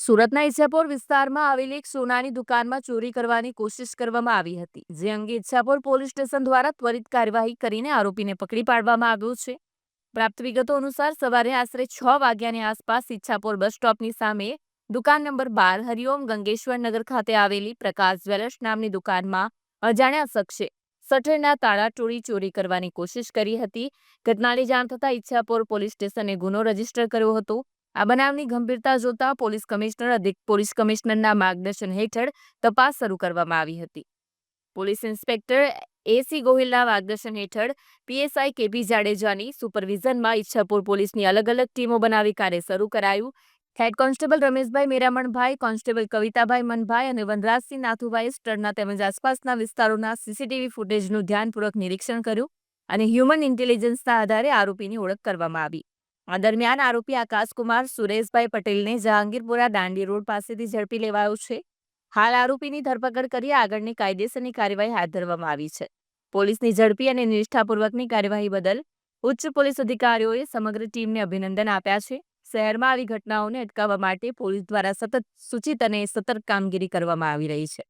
સુરતના ઈચ્છાપોર વિસ્તારમાં આવેલી એક સોનાની દુકાનમાં ચોરી કરવાની કોશિશ કરવામાં આવી હતી, જે અંગે ઈચ્છાપોર પોલીસ સ્ટેશન દ્વારા ત્વરિત કાર્યવાહી કરીને આરોપીને પકડી પાડવામાં આવ્યો છે. પ્રાપ્ત વિગતો અનુસાર સવારે આશરે છ વાગ્યાની આસપાસ ઈચ્છાપોર બસ સ્ટોપની સામે દુકાન નંબર બાર, હરિઓમ ગંગેશ્વર નગર ખાતે આવેલી પ્રકાશ જ્વેલર્સ નામની દુકાનમાં અજાણ્યા શખ્સે સઠેરના તાળા તોડી ચોરી કરવાની કોશિશ કરી હતી. ઘટનાની જાણ થતાં ઈચ્છાપોર પોલીસ સ્ટેશને ગુનો રજિસ્ટર કર્યો હતો. આ બનાવની ગંભીરતા જોતા પોલીસ કમિશનર અધિક, પોલીસ કમિશનરના માર્ગદર્શન હેઠળ તપાસ શરૂ કરવામાં આવી હતી. પોલીસ ઇન્સ્પેક્ટર એસી ગોહિલના માર્ગદર્શન હેઠળ પીએસઆઈ કેપી જાડેજાની સુપરવિઝનમાં ઈચ્છાપુર પોલીસની અલગ અલગ ટીમો બનાવી કાર્ય શરૂ કરાયું. Head constable Rameshbhai Meramanbhai, constable Kavitabhai Manbhai અને વનરાજસિંહ નાથુભાઈ સ્ટરના તેમજ આસપાસના વિસ્તારોના સીસીટીવી ફૂટેજનું ધ્યાનપૂર્વક નિરીક્ષણ કર્યું અને હ્યુમન ઇન્ટેલિજન્સના આધારે આરોપીની ઓળખ કરવામાં આવી. આ દરમિયાન આરોપી આકાશકુમાર સુરેશભાઈ પટેલને જહાંગીરપુરા દાંડી રોડ પાસેથી ઝડપી લેવાયો છે. હાલ આરોપીની ધરપકડ કરી આગળની કાયદેસરની કાર્યવાહી હાથ ધરવામાં આવી છે. પોલીસની ઝડપી અને નિષ્ઠાપૂર્વકની કાર્યવાહી બદલ ઉચ્ચ પોલીસ અધિકારીઓએ સમગ્ર ટીમને અભિનંદન આપ્યા છે. શહેરમાં આવી ઘટનાઓને અટકાવવા માટે પોલીસ દ્વારા સતત સૂચિત અને સતર્ક કામગીરી કરવામાં આવી રહી છે.